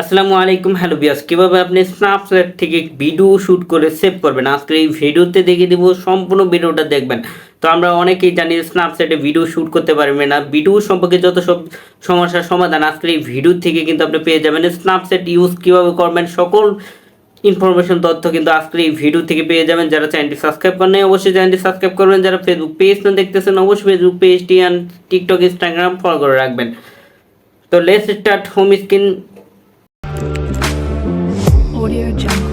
আসসালামু আলাইকুম, হ্যালো বিয়াস কীভাবে আপনি স্ন্যাপচ্যাট থেকে ভিডিও শ্যুট করে সেভ করবেন? আজকে এই ভিডিওতে দেখিয়ে দেবো সম্পূর্ণ ভিডিওটা দেখবেন। তো আমরা অনেকেই জানি স্ন্যাপচ্যাটে ভিডিও শ্যুট করতে পারবেন না। ভিডিও সম্পর্কে যত সব সমস্যার সমাধান আজকের এই ভিডিও থেকে কিন্তু আপনি পেয়ে যাবেন। স্ন্যাপচ্যাট ইউজ কীভাবে করবেন, সকল ইনফরমেশন তথ্য কিন্তু আজকের এই ভিডিও থেকে পেয়ে যাবেন। যারা চ্যানেলটি সাবস্ক্রাইব করেন অবশ্যই চ্যানেলটি সাবস্ক্রাইব করবেন। যারা ফেসবুক পেজ না দেখতেছেন, অবশ্যই ফেসবুক পেজটি অ্যান্ড টিকটক ইনস্টাগ্রাম ফলো করে রাখবেন। তো let's start home screen Audio Jungle.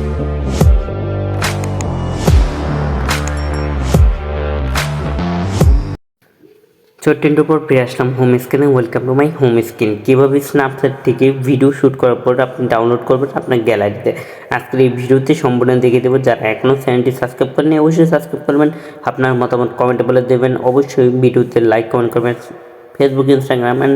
ছোট্ট পর পেয়ে আসলাম হোম স্ক্রিনে welcome to my home screen কীভাবে স্ন্যাপচ্যাট থেকে ভিডিও শ্যুট করার পর আপনি ডাউনলোড করবেন আপনার গ্যালারিতে আজকের এই ভিডিওতে সম্পূর্ণ দেখিয়ে দেবো। যারা এখনও চ্যানেলটি সাবস্ক্রাইব করেনি অবশ্যই সাবস্ক্রাইব করবেন। আপনার মতামত কমেন্টে বলে দেবেন। অবশ্যই ভিডিওতে লাইক কমেন্ট করবেন। ফেসবুক ইনস্টাগ্রাম অ্যান্ড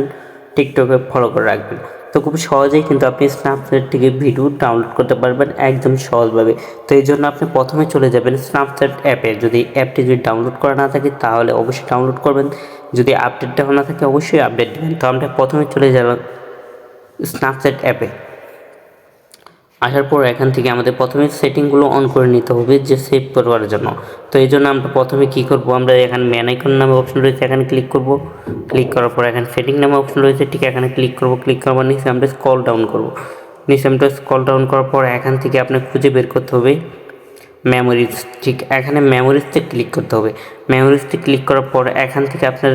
টিকটকে ফলো করে রাখবেন। তো খুব সহজেই কিন্তু আপনি স্ন্যাপচ্যাট থেকে ভিডিও ডাউনলোড করতে পারবেন একদম সহজভাবে। তো এই জন্য আপনি প্রথমে চলে যাবেন স্ন্যাপচ্যাট অ্যাপে যদি অ্যাপটি যদি ডাউনলোড করা না থাকে, তাহলে অবশ্যই ডাউনলোড করবেন। যদি আপডেটটা না থাকে, অবশ্যই আপডেট দেবেন। তো আমরা প্রথমে চলে যাবেন স্ন্যাপচ্যাট অ্যাপে আসার পর এখান থেকে আমাদের প্রথমে সেটিংগুলো অন করে নিতে হবে যে সেভ করবার জন্য। তো এই জন্য আমরা প্রথমে কী করব? আমরা এখানে ম্যান আইকন নামে অপশন রয়েছে, এখানে ক্লিক করব। ক্লিক করার পর এখানে সেটিং নামে অপশন রয়েছে, ঠিক এখানে ক্লিক করব। ক্লিক করার নিচে আমরা স্কল ডাউন করব। নিচে আমরা স্কল ডাউন করার পর এখান থেকে আপনি খুঁজে বের করতে হবে মেমোরিজ ঠিক এখানে মেমোরিজতে ক্লিক করতে হবে। মেমোরিজতে ক্লিক করার পর এখান থেকে আপনার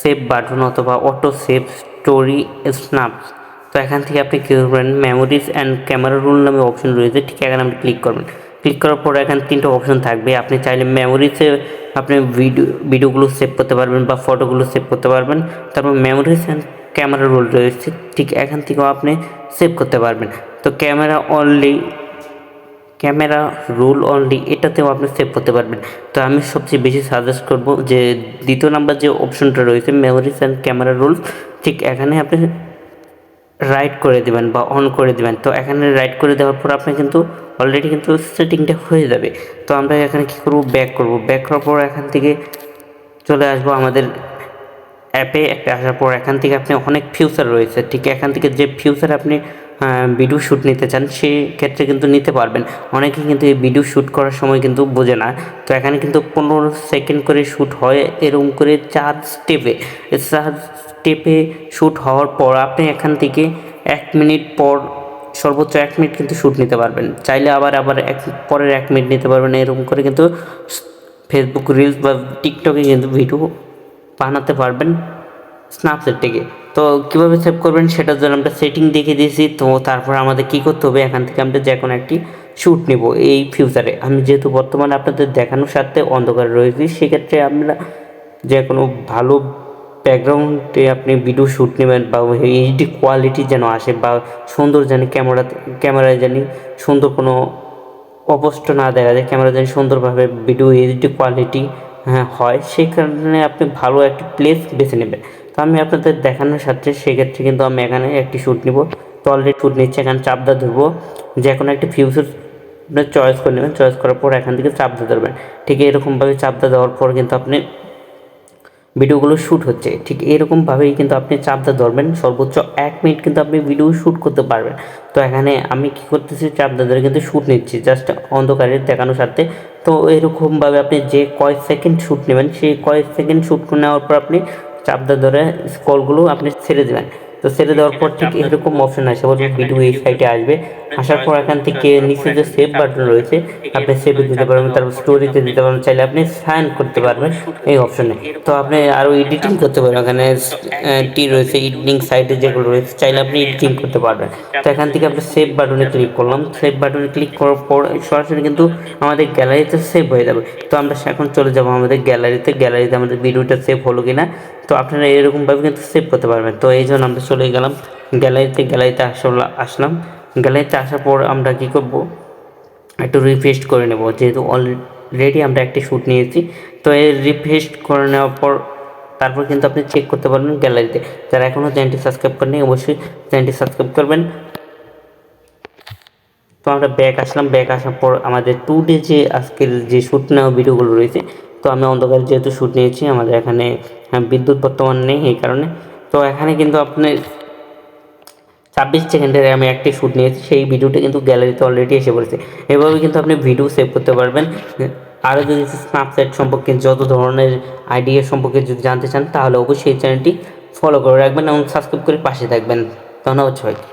সেভ বাটন অথবা অটো সেভ স্টোরি স্ন্যাপস তো এখান থেকে আপনি কী করবেন? মেমোরিজ অ্যান্ড ক্যামেরা রুল নামে অপশন রয়েছে, ঠিক এখানে আপনি ক্লিক করবেন। ক্লিক করার পর এখানে তিনটে অপশন থাকবে। আপনি চাইলে মেমোরিজে আপনি ভিডিও ভিডিওগুলো সেভ করতে পারবেন বা ফটোগুলো সেভ করতে পারবেন। তারপর মেমোরিজ অ্যান্ড ক্যামেরা রোল রয়েছে, ঠিক এখান থেকেও আপনি সেভ করতে পারবেন। তো camera only camera roll only এটাতেও আপনি সেভ করতে পারবেন। তো আমি সবচেয়ে বেশি সাজেস্ট করব যে দ্বিতীয় নাম্বার যে অপশনটা রয়েছে মেমোরিজ অ্যান্ড ক্যামেরা রোল ঠিক এখানে আপনি রাইট করে দিবেন বা অন করে দিবেন। তো এখানে রাইট করে দেওয়ার পর আপনি কিন্তু অলরেডি কিন্তু সেটিংটা হয়ে যাবে। তো আমরা এখানে কী করব? ব্যাক করব। ব্যাক করার পর এখান থেকে চলে আসব আমাদের অ্যাপে অ্যাপে আসার পর এখান থেকে আপনি অনেক ফিউচার রয়েছে। ঠিক এখান থেকে যে ফিউচার আপনি ভিডিও শ্যুট নিতে চান, সেই ক্ষেত্রে কিন্তু নিতে পারবেন। অনেকে কিন্তু এই ভিডিও শ্যুট করার সময় কিন্তু বোঝে না। তো এখানে কিন্তু পনেরো সেকেন্ড করে শ্যুট হয়, এরকম করে চার স্টেপে চার স্টেপে শ্যুট হওয়ার পর আপনি এখান থেকে এক মিনিট পর, সর্বোচ্চ এক মিনিট কিন্তু শ্যুট নিতে পারবেন। চাইলে আবার আবার এক, পরের এক মিনিট নিতে পারবেন। এরকম করে কিন্তু ফেসবুক রিলস বা টিকটকে কিন্তু ভিডিও বানাতে পারবেন স্ন্যাপচ্যাট তো কীভাবে সেভ করবেন সেটার জন্য আমরা সেটিং দেখে দিয়েছি। তো তারপর আমাদের কী করতে হবে? এখান থেকে আমরা যে কোনো একটি শ্যুট নেব এই ফিউচারে আমি যেহেতু বর্তমানে আপনাদের দেখানোর সাথে অন্ধকারে রয়েছি, সেক্ষেত্রে আমরা যে কোনো ভালো ব্যাকগ্রাউন্ডে আপনি ভিডিও শ্যুট নেবেন বা এইচডি কোয়ালিটি যেন আসে বা সুন্দর যেন ক্যামেরা ক্যামেরায় জানি সুন্দর কোনো অপষ্ট না দেখা যায় ক্যামেরা যেন সুন্দরভাবে ভিডিও এইচডি কোয়ালিটি হ্যাঁ হয়, সেই কারণে আপনি ভালো একটি প্লেস বেছে নেবেন। তো আমি আপনাদের দেখানোর সাথে সেক্ষেত্রে কিন্তু আমি এখানে একটি শ্যুট নিব। তো অলরেডি শ্যুট নিচ্ছে, এখানে চাপদা ধরবো। যে কোনো একটি ফিউচার চয়েস করে নেবেন চয়েস করার পর এখান থেকে চাপদা ধরবেন। ঠিক এরকমভাবে চাপদা দেওয়ার পর কিন্তু আপনি ভিডিওগুলো শ্যুট হচ্ছে। ঠিক এরকমভাবেই কিন্তু আপনি চাপটা ধরবেন। সর্বোচ্চ এক মিনিট কিন্তু আপনি ভিডিও শ্যুট করতে পারবেন। তো এখানে আমি কি করতেছি, চাপটা ধরে কিন্তু শ্যুট নিচ্ছি। জাস্ট অন্ধকারে দেখানোর সাথে তো এরকমভাবে আপনি যে কয়েক সেকেন্ড শ্যুট নেবেন, সেই কয়েক সেকেন্ড শ্যুট নেওয়ার পর আপনি চাপটা ধরে স্কলগুলো আপনি ছেড়ে দেবেন। তো ছেড়ে দেওয়ার পর ঠিক এরকম অপশন আসে বলবে ভিডিও এই সাইটে আসবে। আসার পর এখান থেকে নিচে যে সেভ বাটন রয়েছে আপনি সেভে দিতে পারবেন তারপর স্টোরিতে দিতে পারবেন চাইলে আপনি সাইন করতে পারবেন এই অপশনে তো আপনি আরও এডিটিং করতে পারবেন এখানে টি রয়েছে এডিটিং সাইটে যেগুলো রয়েছে চাইলে আপনি এডিটিং করতে পারবেন। তো এখান থেকে আপনি সেভ বাটনে ক্লিক করলাম সেভ বাটনে ক্লিক করার পর সরাসরি কিন্তু আমাদের গ্যালারিতে সেভ হয়ে যাবে। তো আমরা এখন চলে যাব আমাদের গ্যালারিতে গ্যালারিতে আমাদের ভিডিওটা সেভ হলো কিনা। তো আপনারা এরকমভাবে কিন্তু সেভ করতে পারবেন। তো এই জন্য আমরা চলে গেলাম। গ্যালারিতে গ্যালারিতে আসলা আসলাম। গ্যালারিতে আসার পর আমরা কী করব? একটু রিফ্রেশ করে নেব। যেহেতু অলরেডি আমরা একটি শ্যুট নিয়েছি তো এই রিফ্রেশ করে নেওয়ার পর তারপর কিন্তু আপনি চেক করতে পারবেন গ্যালারিতে। যারা এখনও চ্যানেলটি সাবস্ক্রাইব করেনি অবশ্যই চ্যানেলটি সাবস্ক্রাইব করবেন। তো আমরা ব্যাক আসলাম। ব্যাক আসার পর আমাদের টু ডে যে আজকের যে শ্যুট নেওয়া ভিডিওগুলো রয়েছে তো আমি অন্ধকার যেহেতু শ্যুট নিয়েছি আমাদের এখানে হ্যাঁ, বিদ্যুৎ বর্তমান নেই এই কারণে। তো এখানে কিন্তু আপনি ছাব্বিশ সেকেন্ডের আমি একটি শ্যুট নিয়েছি, সেই ভিডিওটি কিন্তু গ্যালারিতে অলরেডি এসে পড়েছে। এভাবে কিন্তু আপনি ভিডিও সেভ করতে পারবেন। আরও যদি স্ন্যাপচ্যাট সম্পর্কে যত ধরনের আইডিয়া সম্পর্কে যদি জানতে চান, তাহলে অবশ্যই এই চ্যানেলটি ফলো করে রাখবেন এবং সাবস্ক্রাইব করে পাশে থাকবেন। ধন্যবাদ সবাইকে।